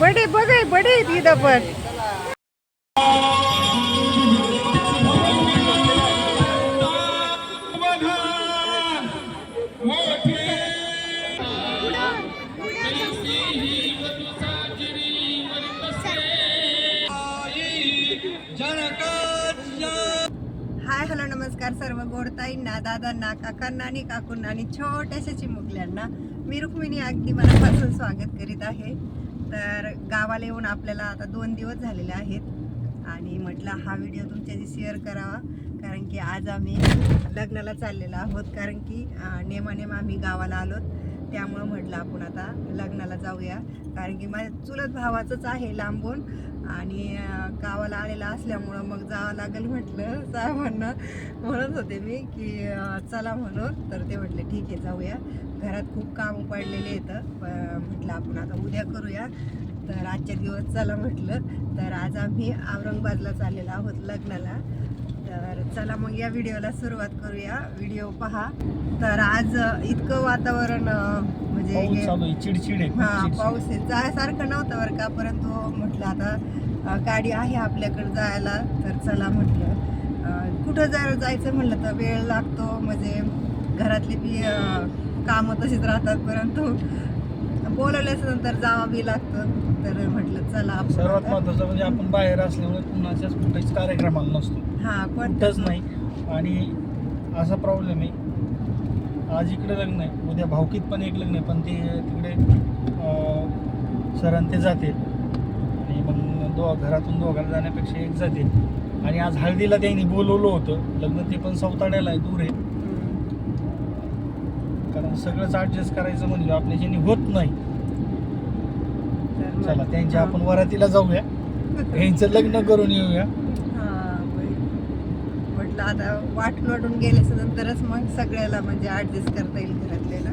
बडे बघे बडे आहेत इथं पण. हाय हॅलो नमस्कार सर्व गोडताईंना दादांना काकांना आणि काकूंना आणि छोट्याशा चिमुकल्यांना. मी रुक्मिणी अगदी मनापासून स्वागत करीत आहे. तर गावाला येऊन आपल्याला आता दोन दिवस झालेले आहेत. आणि म्हटलं हा व्हिडिओ तुमच्याशी शेअर करावा. कारण की आज आम्ही लग्नाला चाललेलो आहोत. कारण की नेमानेम आम्ही गावाला आलोत. त्यामुळं म्हटलं आपण आता लग्नाला जाऊया. कारण की माझ्या चुलत भावाचंच आहे लांबून. आणि गावाला आलेला असल्यामुळं मग जावं लागेल म्हटलं साहेबांना. म्हणत होते मी की चला म्हणून. तर ते म्हटले ठीक आहे जाऊया. घरात खूप काम पडलेले आहेत. प- म्हटलं आपण आता उद्या करूया. तर आजच्या दिवस चला म्हटलं. तर आज आम्ही औरंगाबादला चाललेलो आहोत लग्नाला. तर चला मग या व्हिडिओला सुरुवात करूया. व्हिडिओ पहा. तर आज इतकं वातावरण म्हणजे हे- चिडचिड हा. पाऊस आहे. जायसारखं नव्हतं बरं का परंतु म्हटलं आता गाडी आहे आपल्याकडे जायला तर चला म्हटलं. कुठं जर जायचं म्हटलं तर वेळ लागतो. म्हणजे घरातली बी कामं तशीच राहतात परंतु बोलवल्याच नंतर जावं बी लागतं. तर म्हटलं चला आपण सर्वात आता- महत्वाचं म्हणजे आपण बाहेर असल्यामुळे कुणाच्याच कुठेच कार्यक्रमाला नसतो. हा कुठंच नाही. आणि असा प्रॉब्लेम आहे आज इकडे लग्न आहे उद्या भावकीत पण एक लग्न आहे पण ते तिकडे अं, सरण ते जाते. आणि मग दो घरातून दोघांना जाण्यापेक्षा एक जाते. आणि आज हळदीला त्यांनी बोलवलं होतं. लग्न ते पण सौताड्याला आहे दूर आहे. कारण सगळंच ऍडजस्ट करायचं म्हणलं आपल्याच्याने होत नाही. तर चला त्यांच्या. आपण वरातीला जाऊया. यांचं लग्न करून येऊया. हा, बाई. म्हटलं आता वाटून वाटून गेल्याच्या नंतरच मग सगळ्याला म्हणजे ऍडजस्ट करता येईल घरातले ना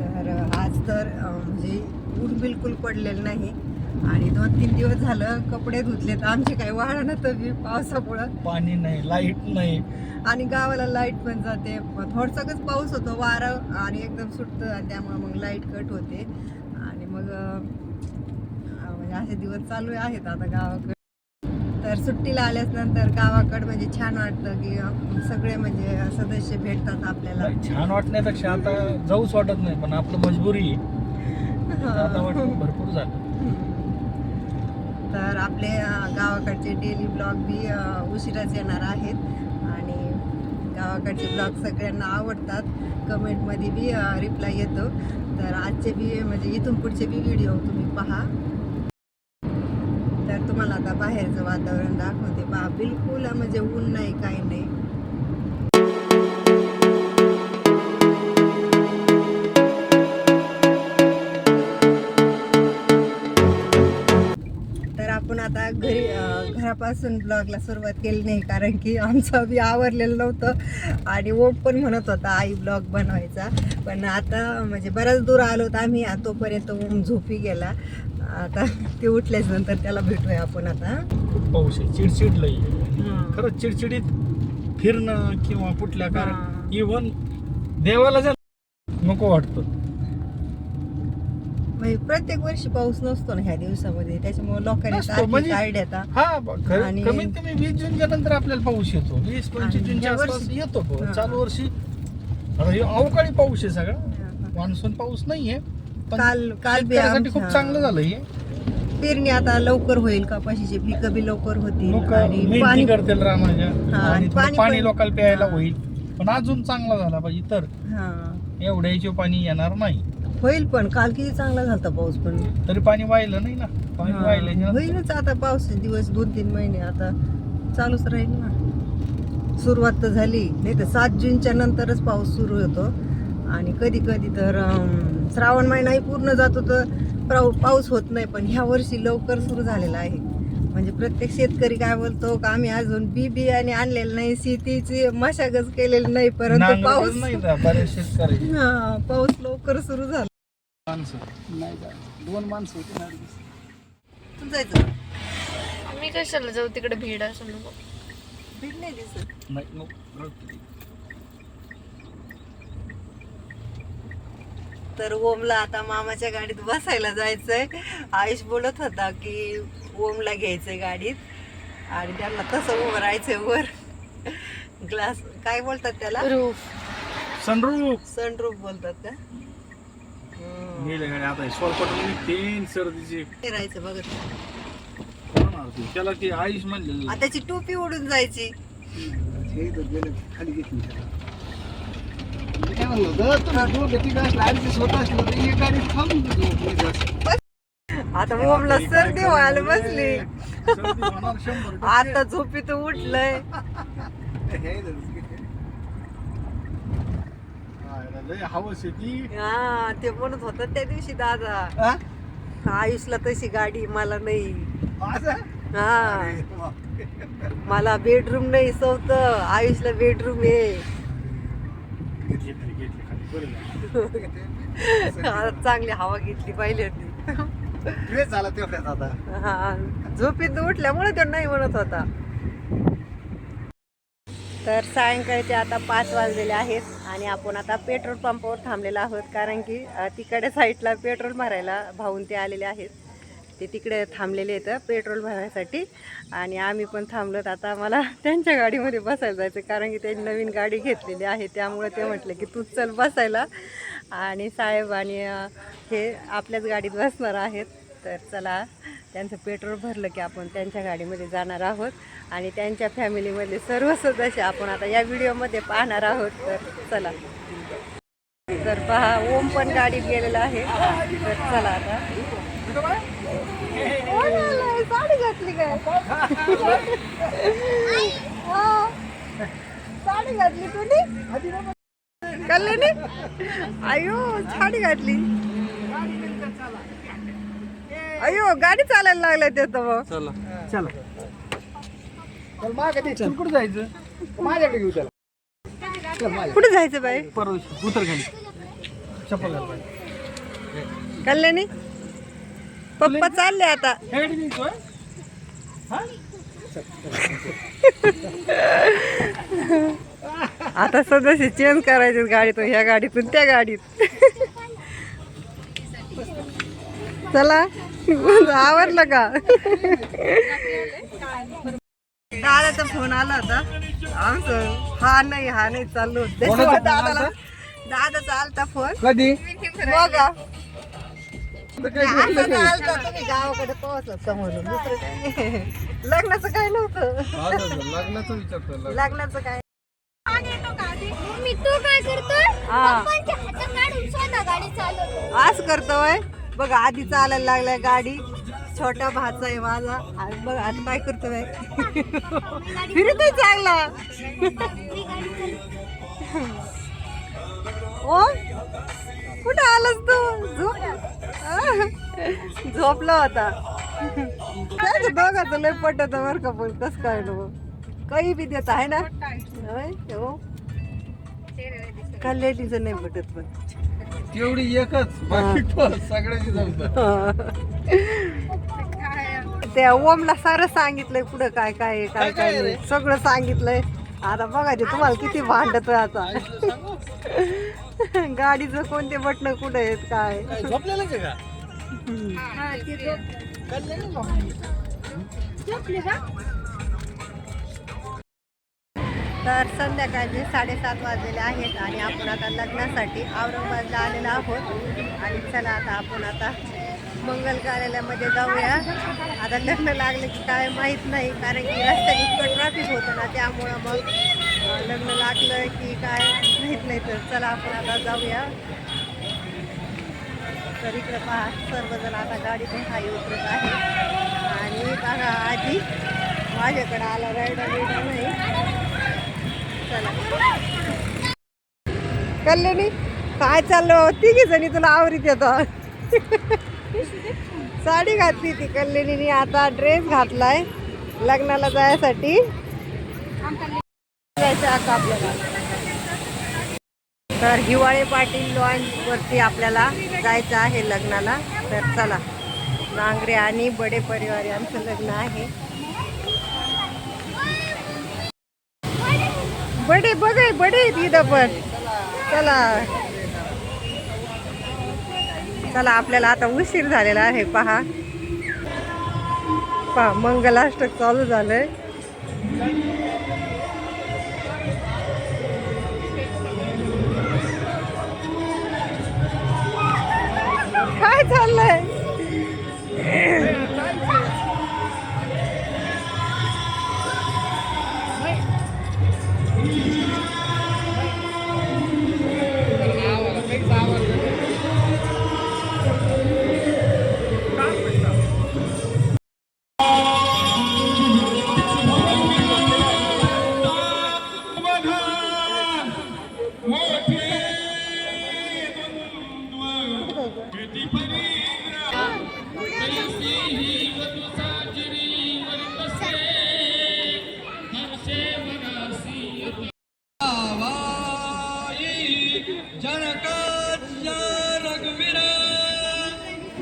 तर आज तर अं, म्हणजे ऊन बिलकुल पडलेलं नाही. आणि दोन तीन दिवस झालं कपडे धुतलेत. आमचे काही वाळा तर बी पावसामुळं. पाणी नाही लाइट नाही. आणि गावाला लाइट पण जाते. थोडसंच पाऊस होतो वारं आणि एकदम सुटतं आणि त्यामुळे मग लाइट कट होते. आणि मग म्हणजे असे दिवस चालू आहेत आता गावाकडे. तर सुट्टीला आल्याच नंतर गावाकडे म्हणजे छान वाटतं की सगळे म्हणजे सदस्य भेटतात आपल्याला. छान वाटण्यापेक्षा आता जाऊच वाटत नाही पण आपलं मजबुरी आता वाटतं भरपूर झालं. तर आपले गावाकडचे डेली ब्लॉग बी उशिराच येणार आहेत. आणि गावाकडचे ब्लॉग सगळ्यांना आवडतात. कमेंटमध्ये बी रिप्लाय येतो. तर आजचे बी म्हणजे इथून पुढचे बी व्हिडिओ तुम्ही पहा. तर तुम्हाला आता बाहेरचं वातावरण दाखवते. पहा बिलकुल म्हणजे ऊन नाही काही नाही. घरापासून ब्लॉगला सुरुवात केली नाही कारण की आमचं बी आवरलेलं नव्हतं. आणि ओम पण म्हणत होता आई ब्लॉग बनवायचा. पण आता म्हणजे बराच दूर आलो तर आम्ही तोपर्यंत ओम झोपी गेला. आता ते उठल्याच नंतर त्याला भेटूया आपण आता. खूप पाऊस आहे चिडचिड लई. खरंच चिडचिडीत फिरणं किंवा कुठल्या. कारण इव्हन देवाला जर नको वाटतं म्हणजे प्रत्येक वर्षी पाऊस नसतो ना ह्या दिवसामध्ये. त्याच्यामुळे लोकांनी म्हणजे- तारखे काढल्यात हा ब- खरं- आणि- कमीत कमी वीस जूनच्या नंतर आपल्याला पाऊस येतो. वीस पंचवीस आणि जूनच्या या आसपास वर्षी- येतो पाऊस. हा. चालू वर्षी आता हे अवकाळी पाऊस आहे सगळा. मान्सून पाऊस नाहीये. पण काल काल बी शेतकऱ्यासाठी खूप आमच्या- चांगलं झालं हे. पेरणी आता लवकर होईल कपाशीची पिकं बी लवकर होतील लोक आणि मेहनती पाणी करतील रामाच्या. हा, आणि आणि थोडं पाणी पाणी पण- लोकांना प्यायला हा. होईल. पण अजून चांगला झाला पाहिजे. तर हा. एवढ्याचे पाणी येणार नाही. होईल पण काल किती चांगला झालता पाऊस पण. तरी पाणी वाहिलं नाही ना. पाणी हा, वाहिलं होईलच आता पाऊस दिवस दोन तीन महिने. आता चालूच राहील ना. सुरुवात तर झाली. नाही तर सात जूनच्या नंतरच पाऊस सुरू होतो. आणि कधी कधी तर अं, श्रावण महिनाही पूर्ण जातो तर पाऊ- पाऊस होत नाही. पण ह्या वर्षी लवकर सुरू झालेला आहे. म्हणजे प्रत्येक शेतकरी काय बोलतो का आम्ही अजून बी बियाणे आणलेलं नाही शेतीची मशागत केलेली नाही परंतु पाऊस नाही ना बरेच शेतकरी. हा पाऊस लवकर सुरू झाला. माणसं. नाही का दोन माणसं होती ना तू जायचं? मी कशाला जाऊ तिकडे भीड असं नको भीड नाही दिसत. नाही. तर ओमला आता मामाच्या गाडीत बसायला जायचंय. आयुष बोलत होता की ओमला घ्यायचंय गाडीत. आणि त्यांना तसं उभं राहायचंय वर. ग्लास काय बोलतात त्याला? रूफ सनरूफ सनरूफ बोलतात का? बघत. त्याला ती आयुष त्याची टोपी उडून जायची. खाली घेतली काय म्हणलो जर तुम्ही दोघं तिघं असलं ऍडजस्ट होत असलं तर एक गाडी थांबून देतो. आता ओमला सर्दी व्हायला बसली. आता झोपीत उठलंय हवस ती हा ते म्हणत होत त्या दिवशी दादा? आयुषला तशी गाडी मला नाही? हा. मला बेडरूम नाही सवत आयुषला बेडरूम आहे घेतली खाली घेतली खाली बरं झालं. आता चांगली हवा घेतली पाहिली होती. वेळ झाला तेवढ्यात आता. हा झोपीत उठल्यामुळे तो नाही म्हणत होता. तर सायंकाळचे आता पाच वाजलेले आहेत आणि आपण आता पेट्रोल पंपावर थांबलेलो आहोत कारण की तिकडे साईडला पेट्रोल भरायला भाऊन ते आलेले आहेत. ते तिकडे थांबलेले आहेत पेट्रोल भरायसाठी आणि आम्ही पण थांबलोत. आता मला त्यांच्या गाडीमध्ये बसायला जायचं कारण की त्यांनी नवीन गाडी घेतलेली आहे. त्यामुळे ते म्हटलं की तू चल बसायला. आणि साहेब आणि हे आपल्याच गाडीत बसणार आहेत. तर चला त्यांचं पेट्रोल भरलं की आपण त्यांच्या गाडीमध्ये जाणार आहोत. आणि त्यांच्या फॅमिलीमधले सर्व सदस्य आपण आता या व्हिडिओमध्ये पाहणार आहोत. तर चला. तर पहा ओम पण गाडीत गेलेला आहे. तर चला आता. साडी घातली काय हा. साडी घातली कोणी कल्याणी? अयो साडी घातली. अयो गाडी चालायला लागलाय ते तर चला. चल. मागे ते चल कुठं जायचं? माझ्याकडे घेऊ त्याला. चल माझ्या कुठे जायचं बाई? परत उतर खाली. चप्पल घाल बाई. कल्याणी? पप्पा चालले आता? आता सदस्य चेंज करायचे गाडीतून ह्या गाडीतून त्या गाडीत. चला आवरलं का? दादाचा फोन आला होता. आमचं हा नाही हा नाही चाललो दादाला? दादाचा आलता फोन. कधी? बघा. गावाकडे पोहोचत म्हणून दुसरं काही नाही. लग्नाचं काय नव्हतं? लग्नाचं विचारतो लग्नाचं काय? मी तू काय करतोय हा. आज बघ आधी चालायला लागलाय गाडी. छोटा भाचा आहे माझा. आणि बघ आता काय करतोय फिरतोय चांगला. ओ कुठं आलास तू? झोप. झोपला होता. काय दोघाचं लय पटत बरं का पण कस काय नो काही बी देत आहे ना. हो. कल्याणीचं नाही पटत पण. तेवढी एकच सगळ्याची त्या ओमला सारं सांगितलंय पुढं काय काय काय काय सगळं सांगितलंय. आता बघा ते तुम्हाला किती भांडतोय आता. गाडीचं कोणते बटन कुठे आहेत काय? झोपलेलंच आहे का? झोपले का? तर संध्याकाळचे साडेसात वाजलेले आहेत आणि आपण आता लग्नासाठी औरंगाबादला आलेलो आहोत. आणि चला आता आपण आता मंगल कार्यालयामध्ये जाऊया. आता लग्न लागलं की काय माहीत नाही कारण की रस्त्याने ट्रॅफिक होतं ना त्यामुळं मग लग्न लागलं की काय माहीत नाही तर चला आपण आता जाऊया. तर इकडं पहा सर्वजण आता गाडीतून खाली उतरत आहे आणि बघा आधी माझ्याकडं आला रायडा बिडा नाही चला. कल्याणी काय चाललं तिघी जणी तुला आवरीत येतो. साडी घातली ती कल्याणीने आता ड्रेस घातलाय. लग्नाला जायसाठी. जायचं आता आपल्याला तर हिवाळे पाटील लॉन्च वरती आपल्याला जायचं आहे लग्नाला. तर चला नांगरे आणि बडे परिवार यांचं लग्न आहे. बडे बघ बडे आहेत पण. चला. चला आपल्याला आता उशीर झालेला आहे पहा. पहा मंगलाष्टक चालू झालंय. काय चाललंय?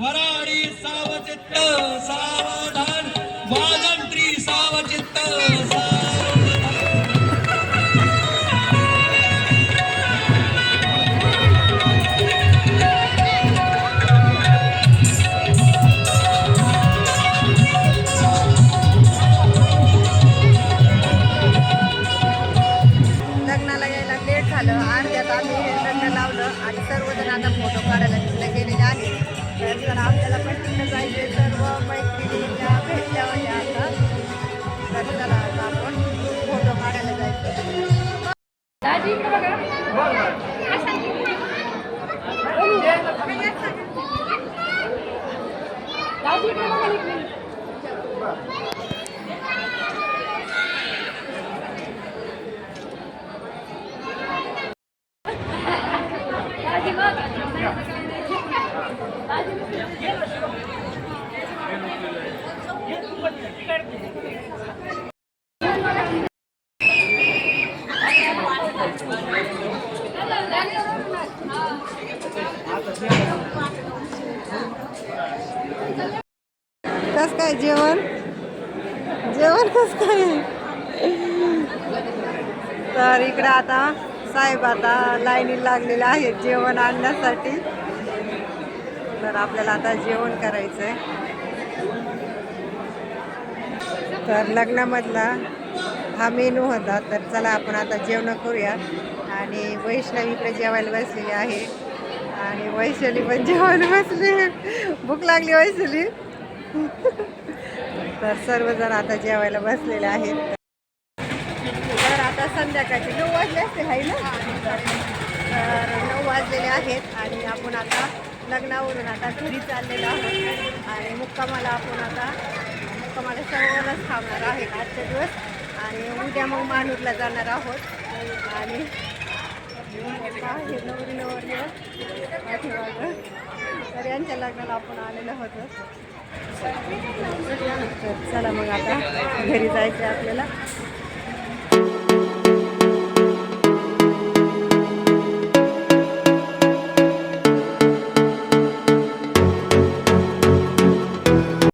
वराडी सावचित्त सावधान. Thank you. कस काय जेवण? जेवण कस काय? तर इकडं आता साहेब आता लाईनी लागलेले आहेत जेवण आणण्यासाठी. तर आपल्याला आता जेवण करायचं आहे तर लग्नामधला हा मेनू होता तर चला आपण आता जेवण करूया. आणि वैष्णवी इकडे जेवायला बसलेली आहे. आणि वैशाली पण जेवायला बसली. भूक लागली वैशाली तर सर्वजण आता जेवायला बसलेले आहेत. तर आता संध्याकाळचे नऊ वाजले असते आहे ना? तर नऊ वाजलेले आहेत आणि आपण आता लग्नावरून आता घरी चाललेलो आहोत. आणि मुक्कामाला आपण आता मुक्कामाला सर्वांनाच थांबणार आहेत. आजचे दिवस आणि उद्या मग मानूरला जाणार आहोत. आणि हे नवरी नवरी पाठीमागं. तर यांच्या लग्नाला आपण आलेलं होतं. चला मग आता घरी जायचं आहे आपल्याला.